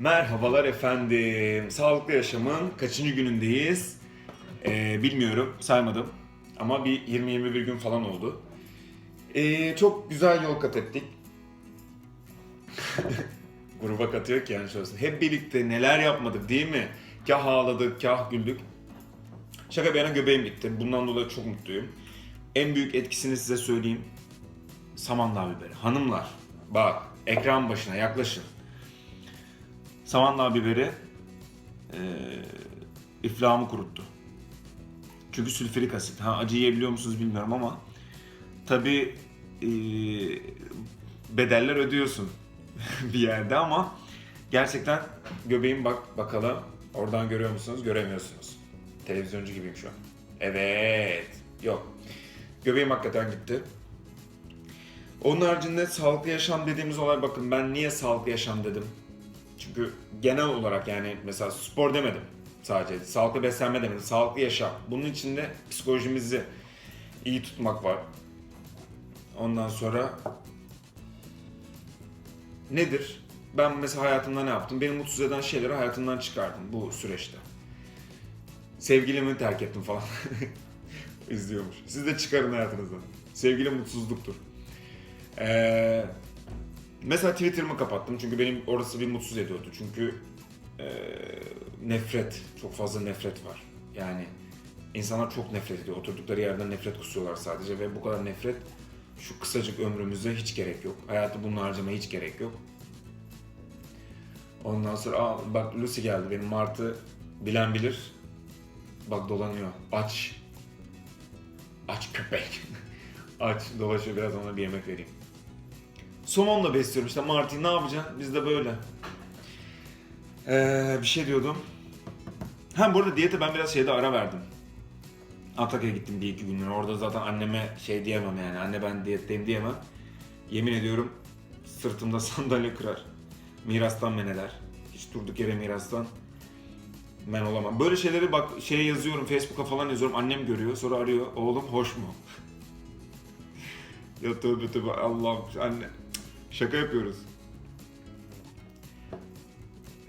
Merhabalar efendim. Sağlıklı yaşamın kaçıncı günündeyiz? Ee, bilmiyorum, saymadım. Ama bir 20-21 gün falan oldu. Ee, çok güzel yol kat ettik. Gruba katıyor ki yani şurası. Hep birlikte neler yapmadık değil mi? Kah ağladık, kah güldük. Şaka bir yana göbeğim gitti. Bundan dolayı çok mutluyum. En büyük etkisini size söyleyeyim. Samandağ biberi. Hanımlar bak ekran başına yaklaşın. Samandağ biberi eee iflahımı kuruttu. Çünkü sülfürik asit. Ha acı yiyebiliyor musunuz bilmiyorum ama tabi bedeller ödüyorsun bir yerde ama gerçekten göbeğim bak bakalım. Oradan görüyor musunuz? Göremiyorsunuz. Televizyoncu gibiyim şu an. Evet. Yok. Göbeğim hakikaten gitti. Onun haricinde sağlıklı yaşam dediğimiz olay bakın ben niye sağlıklı yaşam dedim. Çünkü genel olarak yani mesela spor demedim sadece. Sağlıklı beslenme demedim. Sağlıklı yaşam. Bunun içinde psikolojimizi iyi tutmak var. Ondan sonra nedir? Ben mesela hayatımda ne yaptım? Beni mutsuz eden şeyleri hayatımdan çıkardım bu süreçte. Sevgilimi terk ettim falan. İzliyormuş. Siz de çıkarın hayatınızdan. Sevgili mutsuzluktur. Ee, mesela Twitter'ımı kapattım çünkü benim orası bir mutsuz ediyordu. Çünkü ee, nefret, çok fazla nefret var. Yani insanlar çok nefret ediyor. Oturdukları yerden nefret kusuyorlar sadece ve bu kadar nefret şu kısacık ömrümüzde hiç gerek yok. Hayatı bununla harcamaya hiç gerek yok. Ondan sonra aa, bak Lucy geldi benim Martı bilen bilir. Bak dolanıyor. Aç. Aç köpek. Aç dolaşıyor biraz ona bir yemek vereyim. Somonla besliyorum işte Martı ne yapacaksın? Biz de böyle. Ee, bir şey diyordum. Ha bu arada diyete ben biraz şeyde ara verdim. Antakya'ya gittim bir iki günlüğüne. Orada zaten anneme şey diyemem yani. Anne ben diyetteyim diyemem. Yemin ediyorum sırtımda sandalye kırar. Mirastan men eder. Hiç durduk yere mirastan men olamam. Böyle şeyleri bak şeye yazıyorum Facebook'a falan yazıyorum. Annem görüyor sonra arıyor. Oğlum hoş mu? ya tövbe tövbe Allah'ım anne. Şaka yapıyoruz.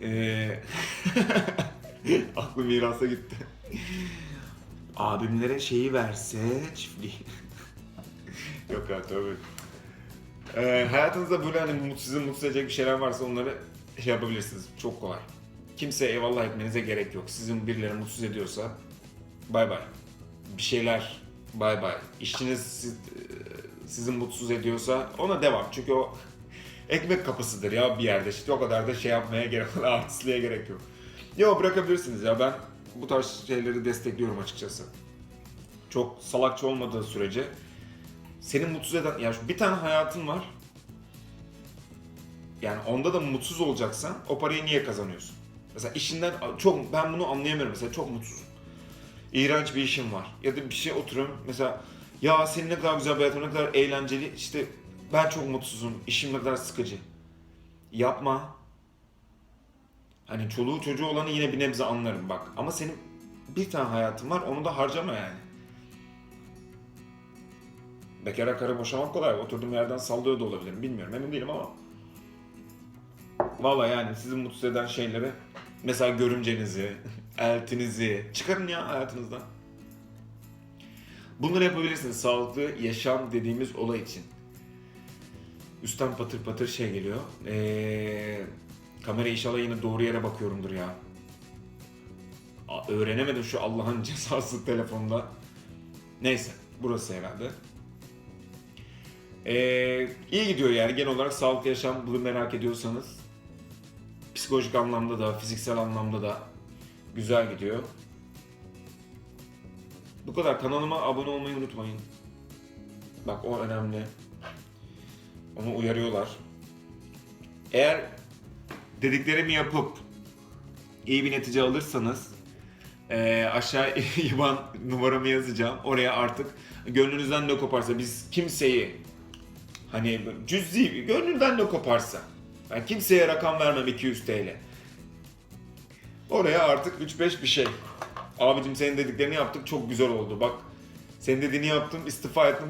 Ee... Aklım mirasa gitti. Abimlere şeyi verse çiftliği. Yok ya tövbe. Ee, hayatınızda böyle hani mut- sizi mutsuz edecek bir şeyler varsa onları şey yapabilirsiniz. Çok kolay. Kimseye eyvallah etmenize gerek yok. Sizin birileri mutsuz ediyorsa bay bay. Bir şeyler bay bay. İşiniz siz- sizi mutsuz ediyorsa ona devam. Çünkü o ekmek kapısıdır ya bir yerde. İşte o kadar da şey yapmaya gerek yok. Artistliğe gerek yok. Yo bırakabilirsiniz ya ben bu tarz şeyleri destekliyorum açıkçası. Çok salakça olmadığı sürece seni mutsuz eden ya bir tane hayatın var. Yani onda da mutsuz olacaksan o parayı niye kazanıyorsun? Mesela işinden çok ben bunu anlayamıyorum mesela çok mutsuzum. İğrenç bir işim var. Ya da bir şey oturuyorum mesela ya senin ne kadar güzel bir hayatın ne kadar eğlenceli işte ben çok mutsuzum işim ne kadar sıkıcı. Yapma. Hani çoluğu çocuğu olanı yine bir nebze anlarım bak. Ama senin bir tane hayatın var onu da harcama yani. Bekara karı boşamak kolay. Oturduğum yerden sallıyor da olabilirim. Bilmiyorum emin değilim ama. Valla yani sizi mutsuz eden şeyleri mesela görümcenizi, eltinizi çıkarın ya hayatınızdan. Bunları yapabilirsiniz sağlıklı yaşam dediğimiz olay için. Üstten patır patır şey geliyor. Ee, kamera inşallah yine doğru yere bakıyorumdur ya. A- Öğrenemedim şu Allah'ın cezası telefonda. Neyse burası herhalde. Ee, iyi gidiyor yani genel olarak sağlıklı yaşam bunu merak ediyorsanız. Psikolojik anlamda da, fiziksel anlamda da güzel gidiyor. Bu kadar. Kanalıma abone olmayı unutmayın. Bak o önemli. Onu uyarıyorlar. Eğer dediklerimi yapıp iyi bir netice alırsanız eee aşağı IBAN numaramı yazacağım. Oraya artık gönlünüzden ne koparsa biz kimseyi hani cüz'i gönlünden ne koparsa ben kimseye rakam vermem 200 TL. Oraya artık 3-5 bir şey. Abicim senin dediklerini yaptık çok güzel oldu. Bak senin dediğini yaptım istifa ettim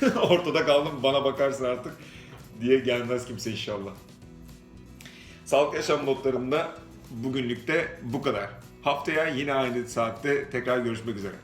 ortada kaldım bana bakarsın artık diye gelmez kimse inşallah. Sağlıklı yaşam notlarında bugünlük de bu kadar. Haftaya yine aynı saatte tekrar görüşmek üzere.